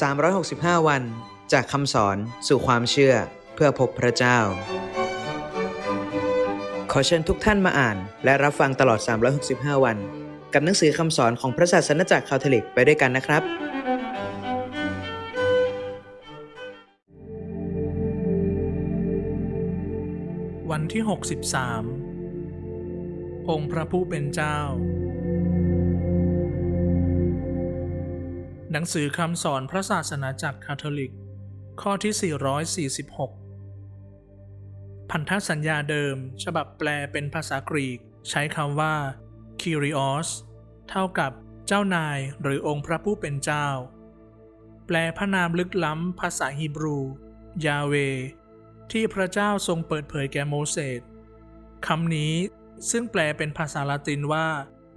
365 วัน จากคำสอนสู่ความเชื่อเพื่อพบพระเจ้า ขอเชิญทุกท่านมาอ่าน และรับฟังตลอด 365 วัน กับหนังสือคำสอนของพระศาสนจักรคาทอลิกไปด้วยกันนะครับ วันที่ 63 องค์พระผู้เป็นเจ้า หนังสือคำสอนพระศาสนาจักรคาทอลิก ข้อที่ 446 พันธสัญญาเดิม ฉบับแปลเป็นภาษากรีก ใช้คำว่า Kyrios เท่ากับเจ้านายหรือองค์พระผู้เป็นเจ้า แปลพระนามลึกล้ำภาษาฮีบรู ยาเว ที่พระเจ้าทรงเปิดเผยแก่โมเสสคำนี้ซึ่งแปลเป็นภาษาละตินว่า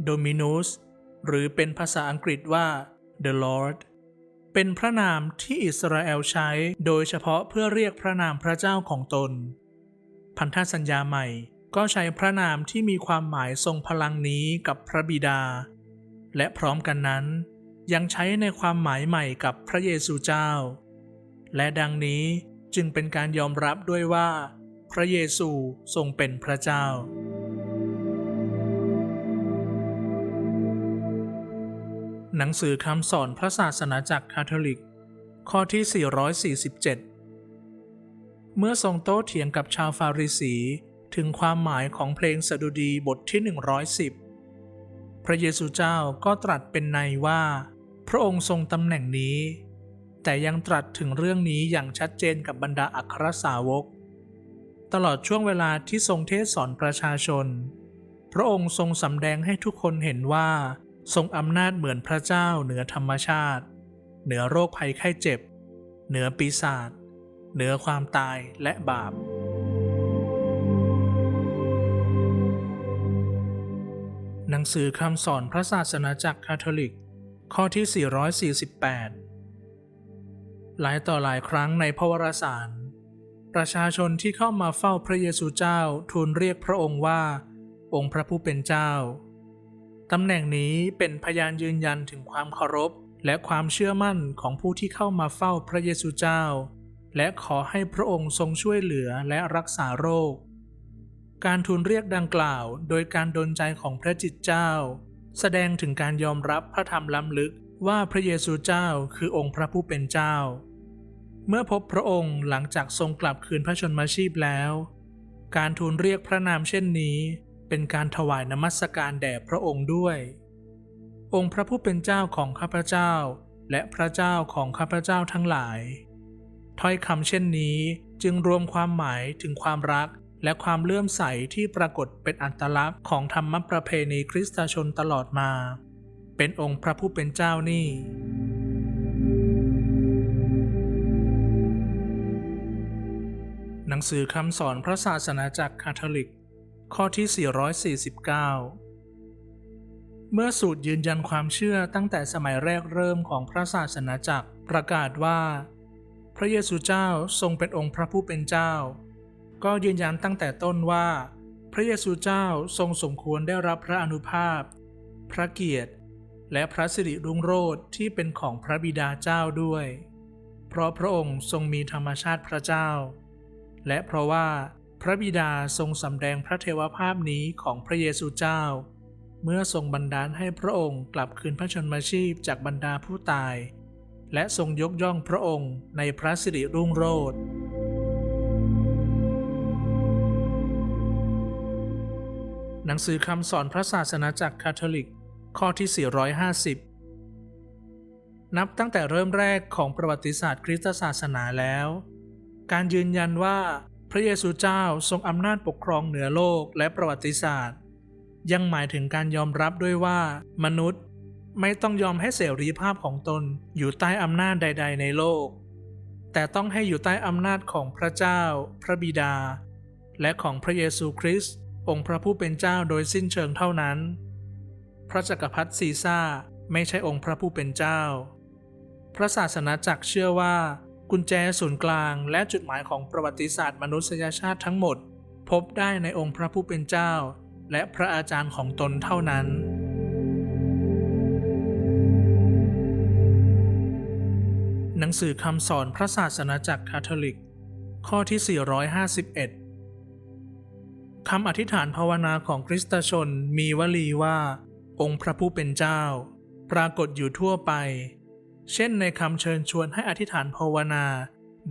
Dominus หรือเป็นภาษาอังกฤษว่า The Lord เป็นพระนามที่อิสราเอลใช้โดยเฉพาะเพื่อเรียกพระนามพระเจ้าของตน พันธสัญญาใหม่ก็ใช้พระนามที่มีความหมายทรงพลังนี้กับพระบิดา และพร้อมกันนั้น ยังใช้ในความหมายใหม่กับพระเยซูเจ้า และดังนี้จึงเป็นการยอมรับด้วยว่า พระเยซูทรงเป็นพระเจ้า หนังสือคำสอนพระศาสนาจักรคาทอลิก ข้อที่ 447 เมื่อทรงโต้เถียงกับชาวฟาริสี ถึงความหมายของเพลงสดุดีบทที่ 110 พระเยซูเจ้าก็ตรัสเป็นในว่า พระองค์ทรงตำแหน่งนี้ แต่ยังตรัสถึงเรื่องนี้อย่างชัดเจนกับบรรดาอัครสาวก ตลอดช่วงเวลาที่ทรงเทศสอนประชาชน พระองค์ทรงสำแดงให้ทุกคนเห็นว่า ทรงอำนาจเหมือนพระเจ้าเหนือธรรมชาติ เหนือโรคภัยไข้เจ็บ เหนือปีศาจเหนือความตายและบาป หนังสือคำสอนพระศาสนาจักรคาทอลิก ข้อที่ 448 หลายต่อหลายครั้งในพระวรสาร ประชาชนที่เข้ามาเฝ้าพระเยซูเจ้าทูลเรียกพระองค์ว่า องค์พระผู้เป็นเจ้า ตำแหน่งนี้เป็นพยานยืนยันถึงความเคารพ และความเชื่อมั่นของผู้ที่เข้ามาเฝ้าพระเยซูเจ้า และขอให้พระองค์ทรงช่วยเหลือและรักษาโรค การทูลเรียกดังกล่าว โดยการดลใจของพระจิตเจ้า แสดงถึงการยอมรับพระธรรมล้ำลึกว่าพระเยซูเจ้าคือองค์พระผู้เป็นเจ้า เมื่อพบพระองค์หลังจากทรงกลับคืนพระชนมาชีพแล้ว การทูลเรียกพระนามเช่นนี้ เป็นการถวายนมัสการแด่พระองค์ด้วย องค์พระผู้เป็นเจ้าของข้าพเจ้า และพระเจ้าของข้าพเจ้าทั้งหลาย ถ้อยคำเช่นนี้จึงรวมความหมายถึงความรักและความเลื่อมใสที่ปรากฏเป็นอัตลักษณ์ของธรรมประเพณีคริสตชนตลอดมา เป็นองค์พระผู้เป็นเจ้านี่ หนังสือคำสอนพระศาสนาจักรคาทอลิก ข้อที่ 449 เมื่อสูตรยืนยันความเชื่อตั้งแต่สมัยแรกเริ่มของพระศาสนาจักรประกาศว่า พระเยซูเจ้าทรงเป็นองค์พระผู้เป็นเจ้า ก็ยืนยันตั้งแต่ต้นว่า พระเยซูเจ้าทรงสมควรได้รับพระอนุภาพ พระเกียรติ และพระสิริรุ่งโรจน์ที่เป็นของพระบิดาเจ้าด้วย เพราะพระองค์ทรงมีธรรมชาติพระเจ้า และเพราะว่า ระบิดาทรงสำแดงพระเทวภาพนี้ของพระเยซูเจ้า เมื่อทรงบันดาลให้พระองค์กลับคืนพระชนมาชีพจากบรรดาผู้ตาย และทรงยกย่องพระองค์ในพระสิริรุ่งโรจน์หนังสือคำสอนพระศาสนาจักรคาทอลิก ข้อที่ 450 นับตั้งแต่เริ่มแรกของประวัติศาสตร์คริสตศาสนาแล้ว การยืนยันว่า ระเยซูเจ้าทรงอำนาจปกครองเหนือโลกและประวัติศาสตร์ ยังหมายถึงการยอมรับด้วยว่า มนุษย์ไม่ต้องยอมให้เสรีภาพของตนอยู่ใต้อำนาจใด ๆ ในโลก แต่ต้องให้อยู่ใต้อำนาจของพระเจ้า พระบิดา และของพระเยซูคริสต์องค์พระผู้เป็นเจ้าโดยสิ้นเชิงเท่านั้น พระจักรพรรดิซีซ่าไม่ใช่องค์พระผู้เป็นเจ้า พระศาสนาจักรเชื่อว่า กุญแจศูนย์กลางและจุดหมายของประวัติศาสตร์มนุษยชาติทั้งหมด พบได้ในองค์พระผู้เป็นเจ้า และพระอาจารย์ของตนเท่านั้น หนังสือคำสอนพระศาสนาจักรคาทอลิก ข้อที่ 451 คำอธิษฐานภาวนาของคริสตชนมีวลีว่า องค์พระผู้เป็นเจ้า ปรากฏอยู่ทั่วไป เช่นในคำเชิญชวนให้อธิษฐานภาวนา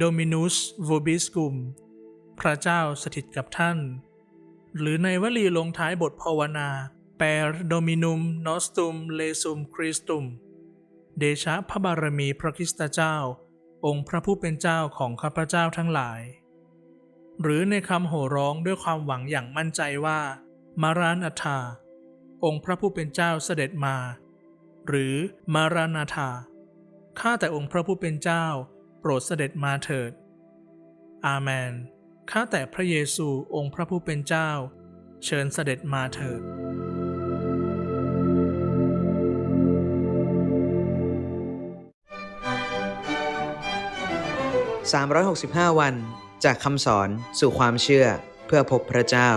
Dominus vobiscum พระเจ้าสถิตกับท่าน หรือในวลีลงท้ายบทภาวนา Per Dominum Nostrum Lesum Christum เดชะพระบารมีพระคริสตเจ้า องค์พระผู้เป็นเจ้าของข้าพเจ้าทั้งหลาย หรือในคำโห่ร้องด้วยความหวังอย่างมั่นใจว่า มารานาธาองค์พระผู้เป็นเจ้าเสด็จมา หรือมารานาธา ข้าแต่องค์พระผู้เป็นเจ้า โปรดเสด็จมาเถิด อาเมน ข้าแต่พระเยซูองค์พระผู้เป็นเจ้า เชิญเสด็จมาเถิด 365 วันจากคำสอนสู่ความเชื่อเพื่อพบพระเจ้า